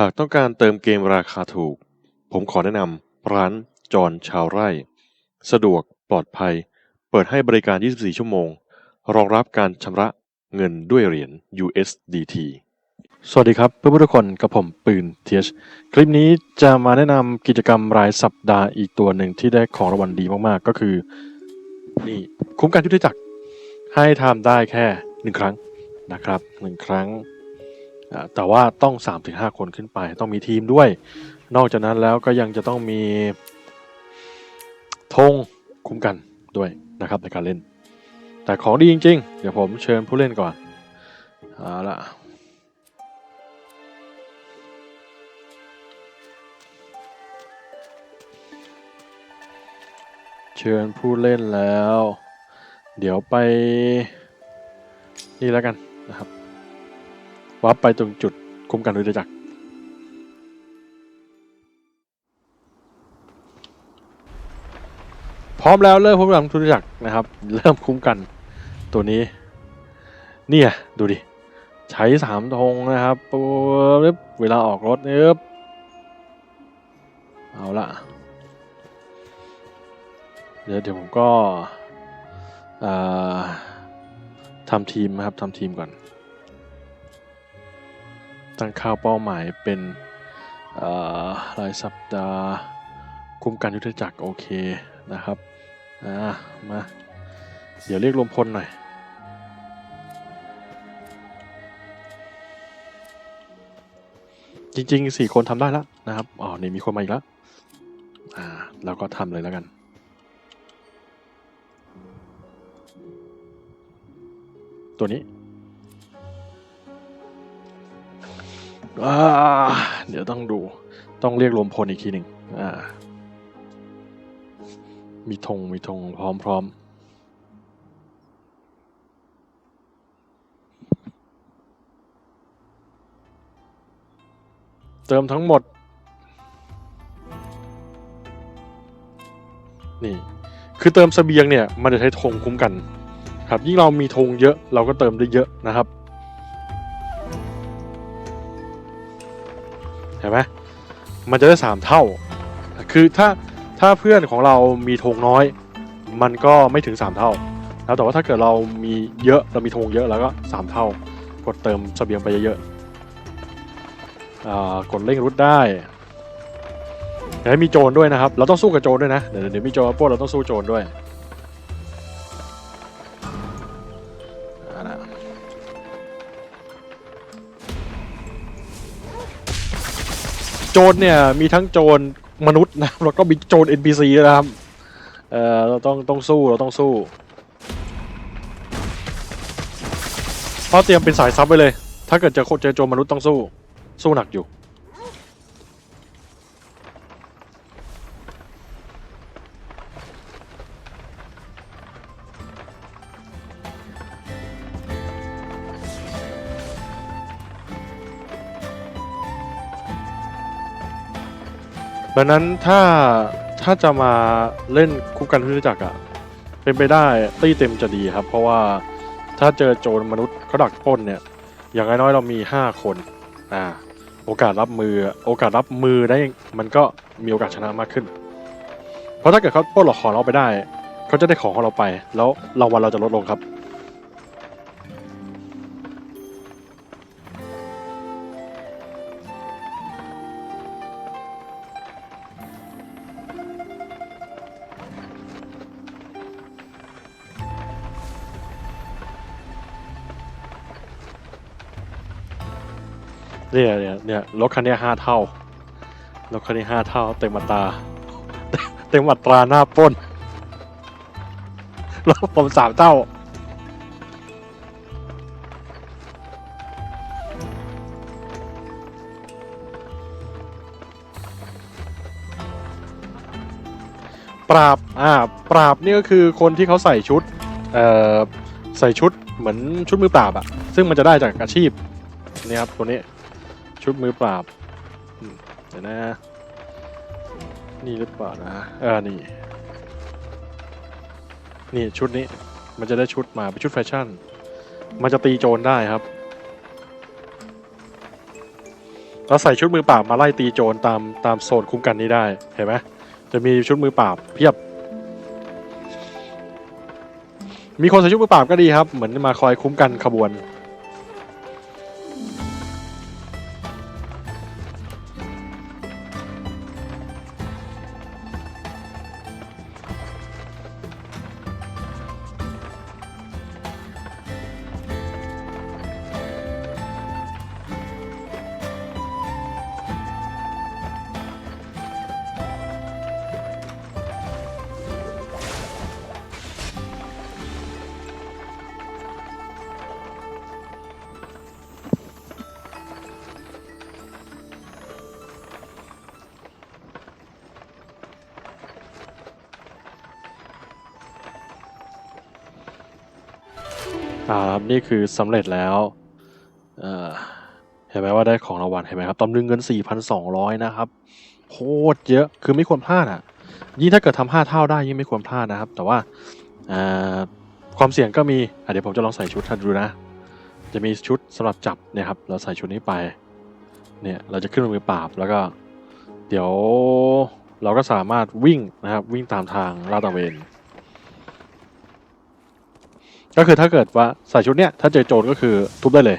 หากต้องการเติมเกมราคาถูก ผมขอแนะนำร้านจอนชาวไร่ สะดวกปลอดภัย เปิดให้บริการ 24 ชั่วโมง รองรับการชำระเงินด้วยเหรียญ USDT สวัสดีครับเพื่อนๆทุกคนกับผมปืนเทียชคลิปนี้จะมาแนะนำกิจกรรมรายสัปดาห์อีกตัวหนึ่งที่ได้ของรางวัลดีมากๆ ก็คือนี่คุ้มกันยุทธจักรให้ทำได้แค่หนึ่งครั้งนะครับหนึ่งครั้ง แต่ว่าต้อง 3-5 คนขึ้นไป ต้องมีทีมด้วย นอกจากนั้นแล้วก็ยังจะต้องมีธงคุ้มกันด้วยนะครับในการเล่น แต่ของดีจริง ๆ เดี๋ยวผมเชิญผู้เล่นก่อนเอาละเชิญผู้เล่นแล้ว เดี๋ยวไปนี่แล้วกันนะครับ วับไปตรงจุดคุ้มกันด้วยจักรพร้อมแล้วเริ่มคุ้มกันทุกจักรนะครับ เริ่มคุ้มกันตัวนี้ เนี่ยดูดิ ใช้สามธงนะครับปุ๊บเวลาออกรถเนี่ยบเอาละเดี๋ยวเดี๋ยวผมก็ทำทีมนะครับทำทีมก่อน ตั้งค่าเป้าหมายเป็นอ่ารายสัปดาห์คุ้มกันยุทธจักรโอเคนะครับอ่ามาเดี๋ยวเรียกรวมพลหน่อยจริงๆสี่คนทำได้แล้วนะครับ อ๋อ นี่มีคนมาอีกแล้ว อ่า เราก็ทำเลยแล้วกัน ตัวนี้ เดี๋ยวต้องดู ต้องเรียกรวมพลอีกทีหนึ่งมีธงมีธงพร้อมพร้อมเติมทั้งหมด นี่ คือเติมเสบียงเนี่ย มันจะใช้ธงคุ้มกัน ครับ ยิ่งเรามีธงเยอะ เราก็เติมได้เยอะนะครับ เห็นไหมมันจะได้สามเท่า คือถ้าถ้าเพื่อนของเรามีธงน้อย มันก็ไม่ถึง 3 เท่า แล้วแต่ว่าถ้าเกิดเรามีเยอะเรามีธงเยอะแล้วก็ 3 เท่า กดเติมสเสบียงไปเยอะๆกดเร่งรุดได้เดี๋ยวให้มีโจรด้วยนะครับ เราต้องสู้กับโจรด้วยนะ เดี๋ยวเดี๋ยวมีโจรมาปล้นเราต้องสู้โจรด้วย โจรเนี่ยมีทั้งโจรมนุษย์นะครับแล้วก็มีโจร NPC ด้วยนะครับเออเราต้องต้องสู้เราต้องสู้เพราะเตรียมเป็นสายซับไปเลย ถ้าเกิดเจอคเจอโจรมนุษย์ต้องสู้ สู้หนักอยู่ ดังนั้นถ้าถ้าจะมาเล่นคู่กันที่รู้จักอะเป็นไปได้ตี้เต็มจะดีครับ เพราะว่าถ้าเจอโจรมนุษย์เขาดักปล้นเนี่ย อย่างน้อยๆเรามี 5 คนอ่าโอกาสรับมือโอกาสรับมือได้มันก็มีโอกาสชนะมากขึ้น เพราะถ้าเกิดเขาปล้นหลอกของเราไปได้เขาจะได้ของของเราไป แล้วรางวัลเราจะลดลงครับ เนี่ยเนี่ยเนี่ยรถคันนี้ห้าเท่ารถคันนี้ห้าเท่า เต็มอัตราเต็มอัตราหน้าป้นรถผมสามเท่าปราบ อ่า ปราบนี่ก็คือคนที่เขาใส่ชุด เอ่อ ใส่ชุดเหมือนชุดมือปราบอะซึ่งมันจะได้จากอาชีพนี่ครับตัวนี้ ชุดมือปราบเดี๋ยวนะ นี่หรือเปล่านะเออนี่ นี่ชุดนี้ มันจะได้ชุดมาเป็นชุดแฟชั่น มันจะตีโจรได้ครับเราใส่ชุดมือปล่ามาไล่ตีโจรตามตามโซนคุ้มกันนี้ได้ เห็นไหมจะมีชุดมือปล่าเพียบ มีคนใส่ชุดมือปล่าก็ดีครับ เหมือนมาคอยคุ้มกันขบวน ครับนี่คือสำเร็จแล้วเอ่อเห็นไหมว่าได้ของรางวัลเห็นไหมครับตำลึงเงิน 4,200 นะครับโคตรเยอะคือไม่ควรพลาดอะ ยิ่งถ้าเกิดทำห้าเท่าได้ยิ่งไม่ควรพลาดนะครับ แต่ว่าความเสี่ยงก็มีเดี๋ยวผมจะลองใส่ชุดท่านดูนะ จะมีชุดสำหรับจับเนี่ยครับ เราใส่ชุดนี้ไป เนี่ยเราจะขึ้นมือปราบแล้วก็ เดี๋ยวเราก็สามารถวิ่งนะครับ วิ่งตามทางลาดตระเวน ก็คือถ้าเกิดว่าใส่ชุดเนี้ยถ้าเจอโจรก็คือทุบได้เลย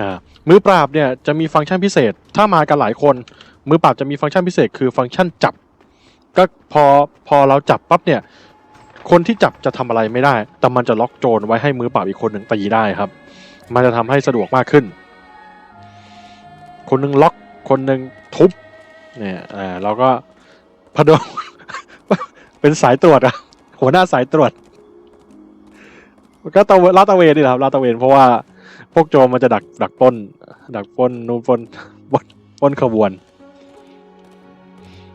อ่ามือปราบเนี่ยจะมีฟังก์ชันพิเศษ ถ้ามากันหลายคน มือปราบจะมีฟังก์ชันพิเศษ คือฟังก์ชันจับ ก็พอพอเราจับปั๊บเนี่ยคนที่จับจะทำอะไรไม่ได้ แต่มันจะล็อกโจรไว้ให้มือปราบอีกคนหนึ่งตีได้ครับ มันจะทำให้สะดวกมากขึ้น คนหนึ่งล็อก คนหนึ่งทุบ เนี่ยอ่าเราก็พดลเป็นสายตรวจอะหัวหน้าสายตรวจ ก็ตะเวลาตะเวนนี่แหละครับลาตะเวนเพราะว่า พวกโจรมันจะดักดักป้น ดักป้นนูนป้นป้นป้นขบวน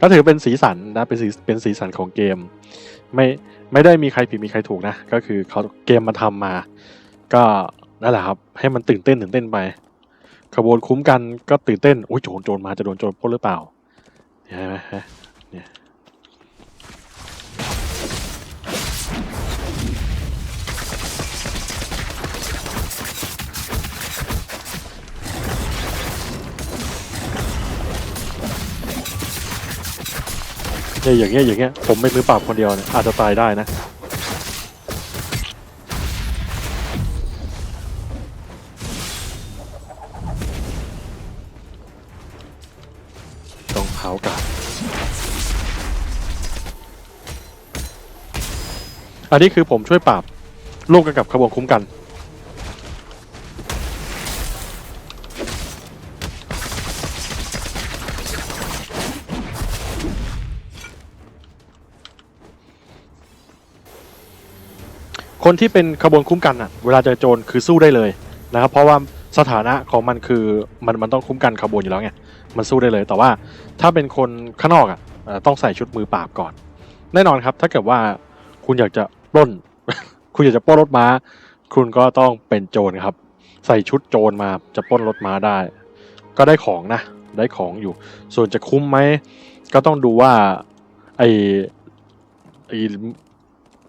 ก็ถือเป็นสีสันนะเป็นสีเป็นสีสันของเกม ไม่ไม่ได้มีใครผิดมีใครถูกนะ ก็คือเขาเกมมันทำมา ก็นั่นแหละครับ ให้มันตื่นเต้นตื่นเต้นไป ขบวนคุ้มกันก็ตื่นเต้นโอ้ยโจรโจรมาจะโดนโจรปล้นหรือเปล่าเห็นไหมเนี่ย เนี่ยอย่างเงี้ยอย่างเงี้ยผมไม่มือปล่าคนเดียวเนี่ยอาจจะตายได้นะต้องเผากาดอันนี้คือผมช่วยปราบร่วมกันกับขบวนคุ้มกัน คนที่เป็นขบวนคุ้มกันอะเวลาเจอโจรคือสู้ได้เลยนะครับ เพราะว่าสถานะของมันคือมันมันต้องคุ้มกันขบวนอยู่แล้วไงมันสู้ได้เลย แต่ว่าถ้าเป็นคนข้างนอกอะต้องใส่ชุดมือปราบก่อน แน่นอนครับ ถ้าเกิดว่าคุณอยากจะปล้น คุณอยากจะปล้นรถม้า คุณก็ต้องเป็นโจรครับ ใส่ชุดโจรมาจะปล้นรถม้าได้ ก็ได้ของนะ ได้ของอยู่ ส่วนจะคุ้มไหมก็ต้องดูว่าไอไอ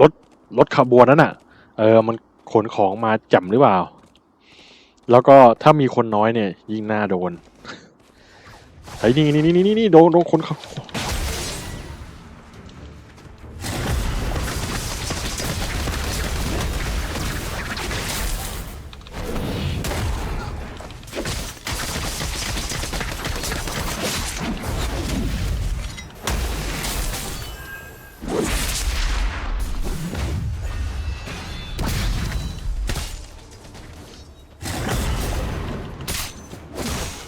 รถรถขบวนนั้นอะ เออมันขนของมาจำหรือเปล่า แล้วก็ถ้ามีคนน้อยเนี่ย ยิ่งน่าโดนไอ้นี่นี่นี่นี่นี่โดนโดนคนเขา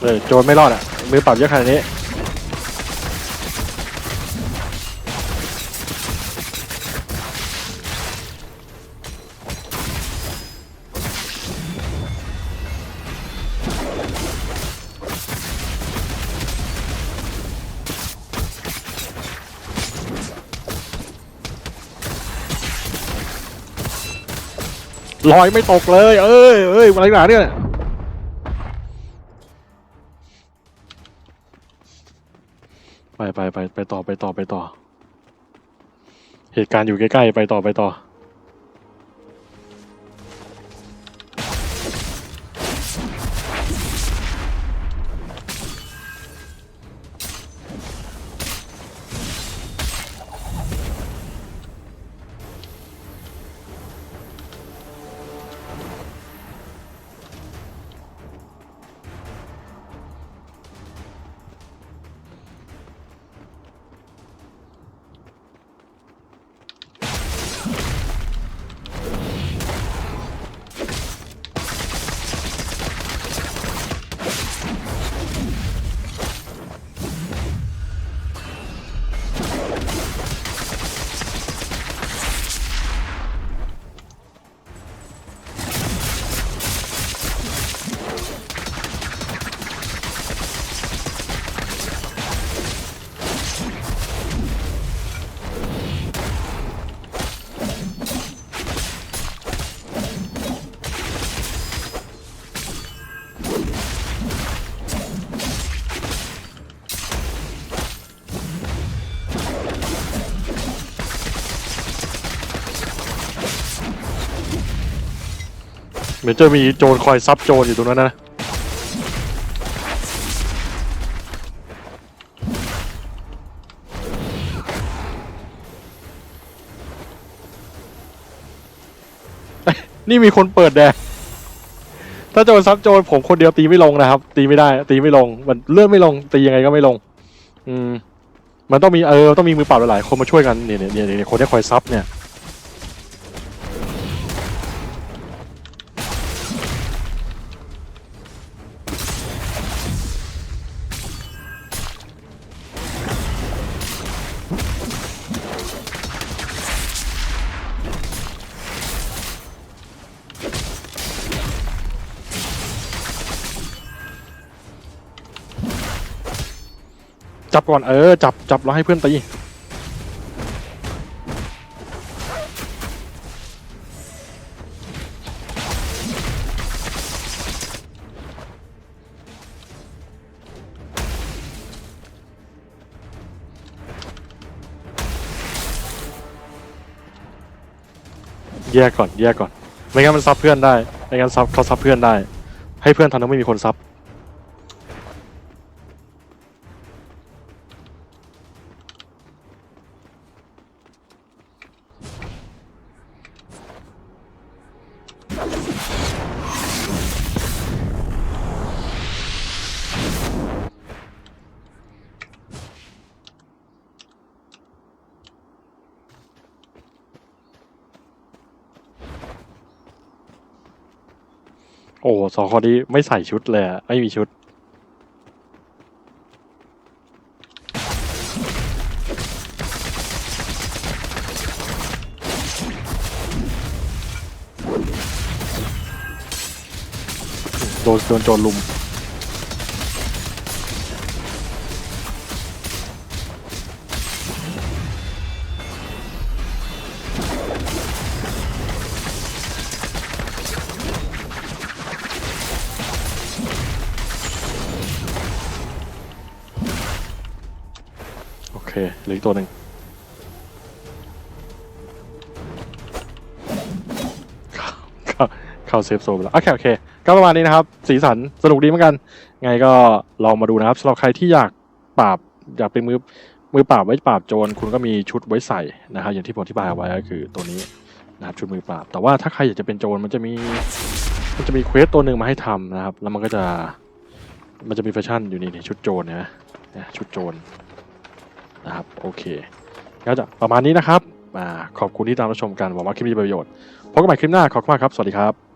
เออโจรไม่รอดอะ มือปรับเยอะขนาดนี้ ลอยไม่ตกเลย เอ้ยเอ้ยอะไรหนาเนี่ย ไปไปไปไปต่อไปต่อไปต่อ เหตุการณ์อยู่ใกล้ๆไปต่อไปต่อ เหมือนจะมีโจรคอยซับโจรอยู่ตรงนั้นนะนี่มีคนเปิดแดงถ้าโจรซับโจรผมคนเดียวตีไม่ลงนะครับ ตีไม่ได้ ตีไม่ลง มันเลื่อนไม่ลง ตียังไงก็ไม่ลง อืม มันต้องมีเออต้องมีมือเปล่าหลายๆคนมาช่วยกันเนี่ยเนี่ยเนี่ยคนที่คอยซับเนี่ย จับก่อนเออจับจับแล้วให้เพื่อนตีแยกก่อนแยกก่อนไม่งั้นมันซับเพื่อนได้ไม่งั้นซับเขาซับเพื่อนได้ ให้เพื่อนทันทั้งไม่มีคนซับ อ้สองคนนี้ไม่ใส่ชุดเลยอะไม่มีชุด โดนโดนโจรลุม เคเหลืออีกตัวหนึ่งเข้าเข้าเซฟโซนไปแล้วโอเคโอเคก็ประมาณนี้นะครับ สีสันสนุกดีเหมือนกัน ไงก็ลองมาดูนะครับสำหรับใครที่อยากปราบอยากเป็นมือมือปราบไว้ปราบโจรคุณก็มีชุดไว้ใส่นะครับอย่างที่ผมอธิบายเอาไว้ก็คือตัวนี้นะครับชุดมือปราบ แต่ว่าถ้าใครอยากจะเป็นโจรมันจะมีมันจะมีเควสตัวหนึ่งมาให้ทำนะครับ แล้วมันก็จะมันจะมีแฟชั่นอยู่นี่นี่ชุดโจรนนะชุดโจร นะครับโอเคก็จะประมาณนี้นะครับอ่าขอบคุณที่ตามรับชมกันหวังว่าคลิปนี้มีประโยชน์พบกันใหม่คลิปหน้าขอบคุณมากครับ สวัสดีครับ